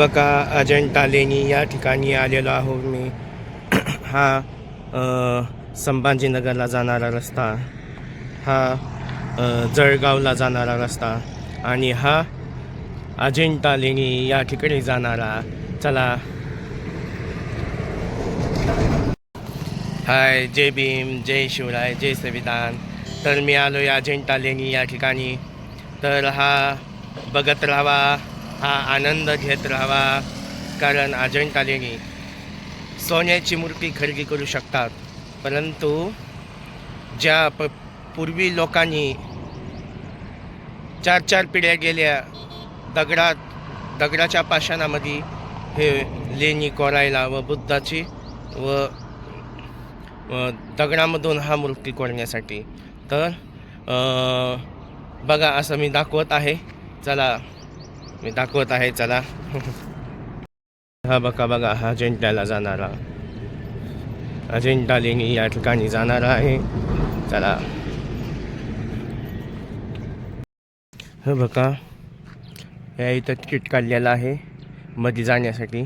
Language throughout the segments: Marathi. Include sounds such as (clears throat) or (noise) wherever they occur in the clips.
बका अजंठा लेणी या ठिकाणी आलेलो आहो मी. (clears throat) हा संभाजीनगरला जाणारा रस्ता. हा जळगावला जाणारा रस्ता. आणि हा अजिंठा लेणी या ठिकाणी जाणारा. चला. हाय जय भीम जय शिवराय जय संविधान. तर मी आलो या अजिंठा लेणी या ठिकाणी. तर हा बघत राहावा हा आनंद घेत राहावा कारण अजिंठा लेणी सोन्याची मूर्ती खरेदी करू शकतात. परंतु ज्या प पूर्वी लोकांनी चार चार पिढ्या गेल्या दगडात दगडाच्या पाषाणामध्ये हे लेणी कोरायला व बुद्धाची व दगडामधून हा मूर्ती कोरण्यासाठी. तर बघा असं मी दाखवत आहे. चला मी दाखवत आहे चला. हा बघा बघा हा अजिंठ्याला जाणारा. अजिंठा लेणी या ठिकाणी जाणारा आहे. चला. हे बघा. या इथं तिकीट काढलेलं आहे मध्ये जाण्यासाठी.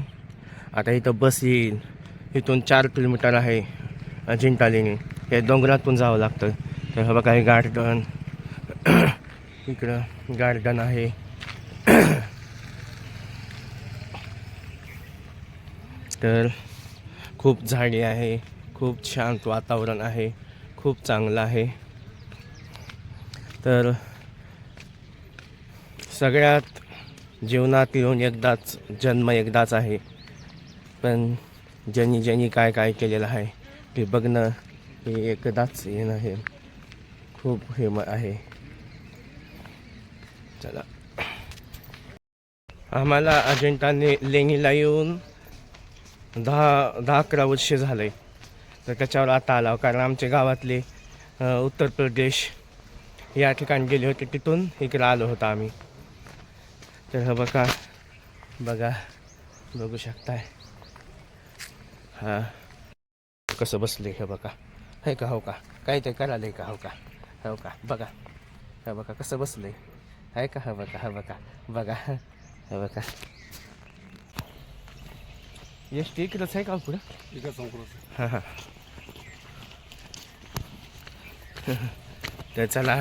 आता इथं बस येईल. इथून चार किलोमीटर आहे अजिंठा लेणी. हे डोंगरातून जावं लागतं. तर हे बघा हे गार्डन. (coughs) इकडं गार्डन आहे. तर खूप झाडी आहे खूप शांत वातावरण आहे खूप चांगलं आहे. तर सगळ्यात जीवनात येऊन एकदाच जन्म एकदाच आहे. पण ज्यांनी ज्यांनी काय काय केलेलं आहे ते बघणं हे एकदाच येणं हे खूप हे आहे. चला. आम्हाला अजिंठाने लेणीला येऊन दहा दहा अकरा वर्ष झालं आहे तर त्याच्यावर आता आला कारण आमच्या गावातले उत्तर प्रदेश या ठिकाणी गेले होते. तिथून इकडे आलो होतो आम्ही. तर हा बघा बघा बघू शकताय. हां. कसं बसले हे बघा. हे का हो का? काय ते करायला का हो का? हो का? बघा. हे बघा कसं बसले आहे का हा बघा हा बघा. बघा. हे बघा. एस टी इकडंच आहे का हो हां हां तर चला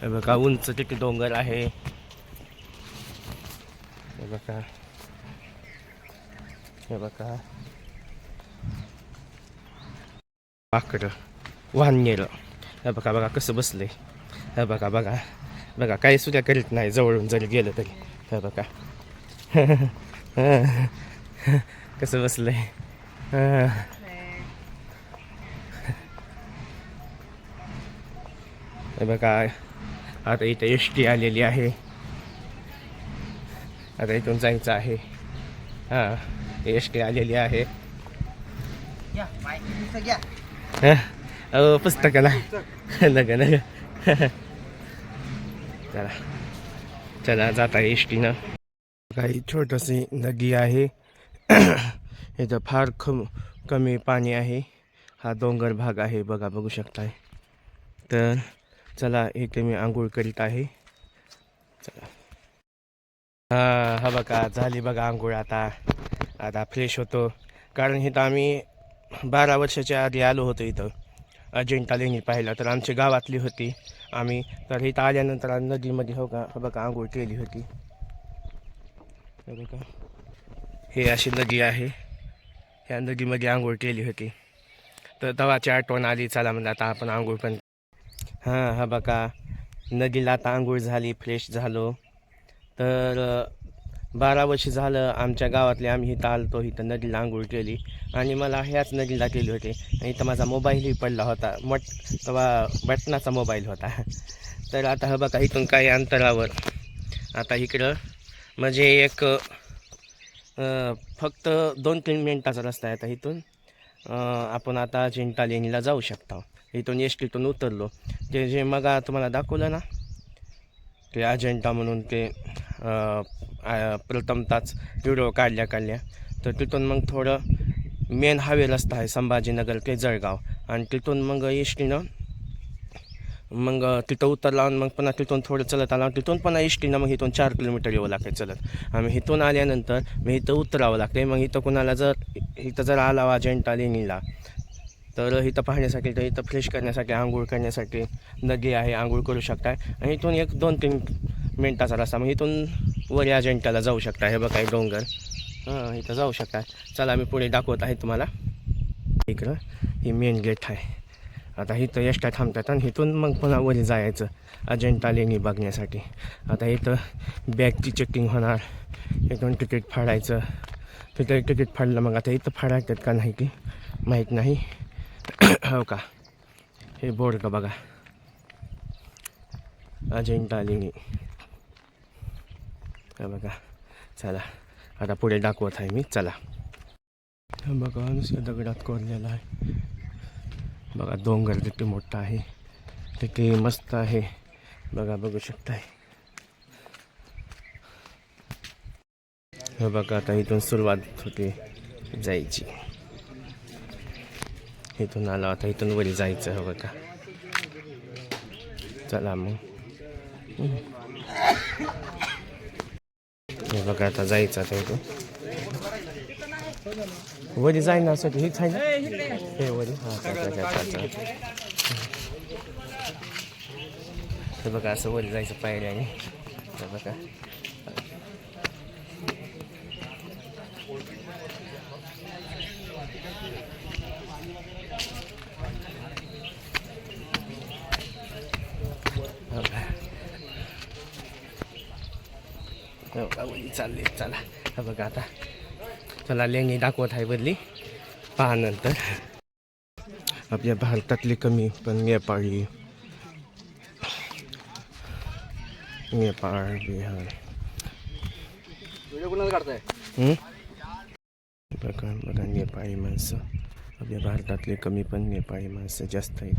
हे बघा उंच तिथे डोंगर आहे हे बघा हे बघा पाकडं वाहनेर हे बघा बघा कसं बसलंय हे बघा बघा. बघा काही सुद्धा करीत नाही जवळून जरी गेलं तरी. हे बघा. कसं बसलंय? हं. बघा आता इथं एस टी आलेली आहे. आता इथून जायचं आहे. हां एस टी आलेली आहे. हं? पुस्तकाला. नका नका (laughs) चला. चला जात आहे एस टीनं काही छोटंशी नदी आहे. (clears throat) इथं फार कम कमी पाणी आहे. हा डोंगर भाग आहे बघा बघू शकताय. तर चला इथे मी आंघोळ करीत आहे. चला. हा हा बघा झाली बघा आंघोळ आता. आता फ्रेश होतो. कारण इथं आम्ही बारा वर्षाच्या आधी आलो होतो इथं. अजिंठा लेणी पाहिला तर आमच्या गावातली होती. आम्ही तर इथं आल्यानंतर नदीमध्ये हो का हो बघा आंघोळ केली होती. हे बघा. हे अशी नदी आहे. ह्या नदीमध्ये आंघोळ केली होती. तर तवाची आठवण आली चला म्हणजे आता आपण आंघोळ पण हां हा बघा. नदीला आता आंघोळ झाली फ्रेश झालो. तर बारा वर्ष झालं आमच्या गावातले आम्ही इथं आलतो इथं नदीला आंघोळ केली. आणि मला ह्याच नदीला केली होती. आणि इथं माझा मोबाईलही पडला होता. मट तेव्हा बटनाचा मोबाईल होता. तर आता हा बघा इथून काही अंतरावर. आता इकडं म्हणजे एक फक्त दोन तीन मिनटाचा रस्ता आहे आता इथून. आपण आता जिंटा लेणीला जाऊ शकतो. इथून एस टीतून उतरलो. ते जे मग तुम्हाला दाखवलं ना ते अजेंटा म्हणून ते प्रथमताच व्हिडिओ काढल्या काढल्या. तर तिथून मग थोडं मेन हायवे रस्ता आहे संभाजीनगर ते जळगाव. आणि तिथून मग एस टीनं मग तिथं उतरला लावून मग पुन्हा तिथून थोडं चलत आला. तिथून पुन्हा इष्टीनं मग इथून चार किलोमीटर येऊ लागते चलत. आम्ही इथून आल्यानंतर मी इथं उतरावं लागते मग इथं कुणाला जर इथं जर आला अजेंटा लेणीला तर इथं पाहण्यासाठी तर इथं फ्रेश करण्यासाठी आंघोळ करण्यासाठी नदी आहे आंघोळ करू शकताय. आणि इथून एक दोन तीन मिनटाचा रस्ता. मग इथून वरी अजिंठाला जाऊ शकता. हे बघा डोंगर. हां इथं जाऊ शकता. चला मी पुढे दाखवत आहे तुम्हाला. इकडं ही मेन गेट आहे. आता इथं एष्टा थांबतात आणि इथून मग पुन्हा वरी जायचं. अजिंठा लेणी बघण्यासाठी. आता इथं बॅगची चेकिंग होणार. इथून तिकीट फाडायचं. तिथं तिकीट फाडलं मग आता इथं फाडायतात का नाही की माहीत नाही. (coughs) हो का? हे बोर्ड का बघा? अजिंठा लेणी. हे बघा. चला. आता पुढे दाखवत आहे मी. चला. हे बघा नुसतं दगडात कोरलेला आहे. बघा डोंगर किती मोठा आहे. किती मस्त आहे. बघा बघू शकताय. हे बघा आता इथून सुरुवात होते जायची. इथून आला आता इथून वरी जायचं हवं का चला मग. बघा आता जायचं आता इथून वरी असं हेच आहे ना हे वरी. हां बघा असं वरी जायचं पायऱ्याने. बघा. हो का? हो चालली चला. हे बघा आता. चला लेणी दाखवत आहे बदली. पहा नंतर. आपल्या भारतातली कमी पण नेपाळी. नेपाळ बिहार? बघा बघा नेपाळी माणसं. आपल्या भारतातले कमी पण नेपाळी माणसं जास्त आहेत.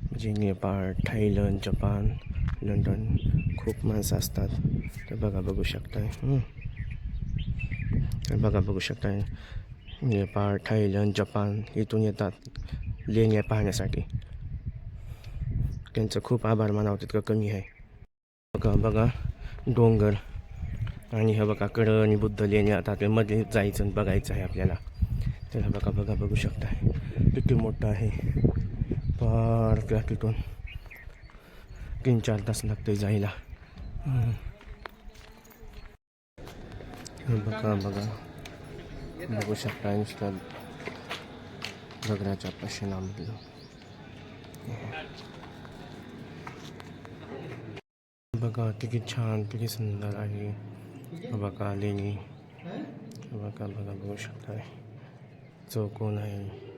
म्हणजे नेपाळ थायलंड जपान. लंडन खूप माणसं असतात. तर बघा बघू शकताय. तर बघा बघू शकताय. नेपाळ थायलंड जपान इथून येतात लेण्या पाहण्यासाठी. त्यांचं खूप आभार मानावं तितकं कमी आहे. बघा बघा डोंगर. आणि हे बघा कड आणि बुद्ध लेणी आता ते मध्ये जायचं आणि बघायचं आहे आपल्याला. तर हे बघा बघा बघू शकता किती मोठं आहे. पार त्या तिथून तीन चार तास लागते जायला. बघा बघा. बघू शकता नुसतं दगडाच्या पाशी लांबलं. बघा किती छान किती सुंदर आहे. बघा लेणी. बघा बघा बघू शकता चौकोन आहे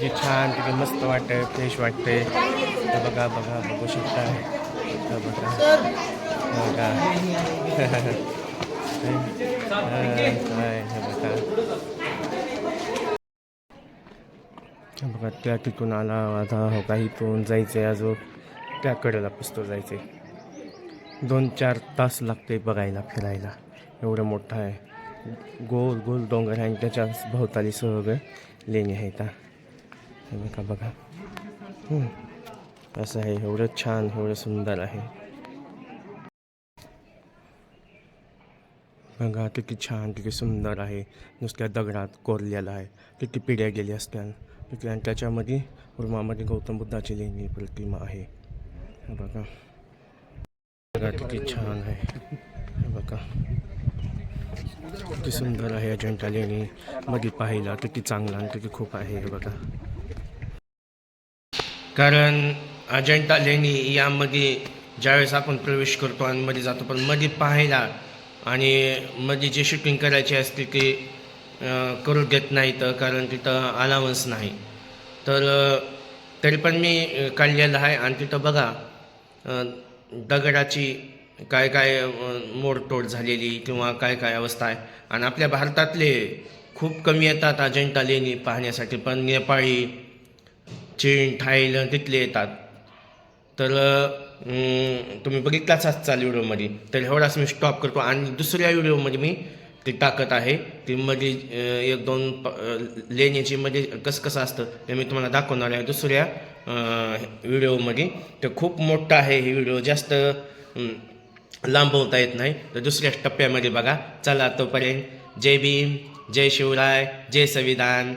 किती छान किती मस्त वाटतंय फ्रेश वाटतंय. तर बघा बघा बघू शकता. हे बघा. बघा. हे बघा बघा त्या तिथून आला आता हो काही इथून जायचं आहे अजून. त्या कडेला पुस्तक जायचं आहे दोन चार तास लागते बघायला फिरायला. एवढं मोठं आहे. गोल गोल डोंगर आहे आणि त्याच्या भोवताली सगळं लेणी आहे का हे बघा बघा. असं आहे एवढं छान एवढं सुंदर आहे. बघा किती छान किती सुंदर आहे. नुसत्या दगडात कोरलेलं आहे. किती पिढ्या गेल्या असत्या किती आणि त्याच्यामध्ये उर्मामध्ये गौतम बुद्धाची लेणी प्रतिमा आहे. बघा. बघा किती छान आहे. हे बघा. किती सुंदर आहे अजंठा लेणी. मध्ये पाहिला किती चांगला आणि किती खूप आहे. हे बघा. कारण अजंठा लेणी यामध्ये ज्यावेळेस आपण प्रवेश करतो आणि मध्ये जातो पण मध्ये पाहायला आणि मध्ये जे शूटिंग करायचे असते ते करू देत तर कारण तिथं अलावन्स नाही. तर तरी पण मी काढलेलं आहे आणि तिथं बघा दगडाची काय काय मोडतोड झालेली किंवा काय काय अवस्था आहे. आणि आपल्या भारतातले खूप कमी येतात अजंठा लेणी पाहण्यासाठी पण नेपाळी चीन थायलंड तिथले येतात. तर तुम्ही बघितलाच असाल व्हिडिओमध्ये. तर एवढाच मी स्टॉप करतो आणि दुसऱ्या व्हिडिओमध्ये मी ती टाकत आहे. ती मध्ये एक दोन प- अं, लेण्याची मध्ये कसं कसं असतं ते मी तुम्हाला दाखवणार आहे दुसऱ्या अं, व्हिडिओमध्ये. ते खूप मोठं आहे हे व्हिडिओ. जास्त लांबवता येत नाही. तर दुसऱ्या टप्प्यामध्ये बघा. चला तोपर्यंत जय भीम जय शिवराय जय संविधान.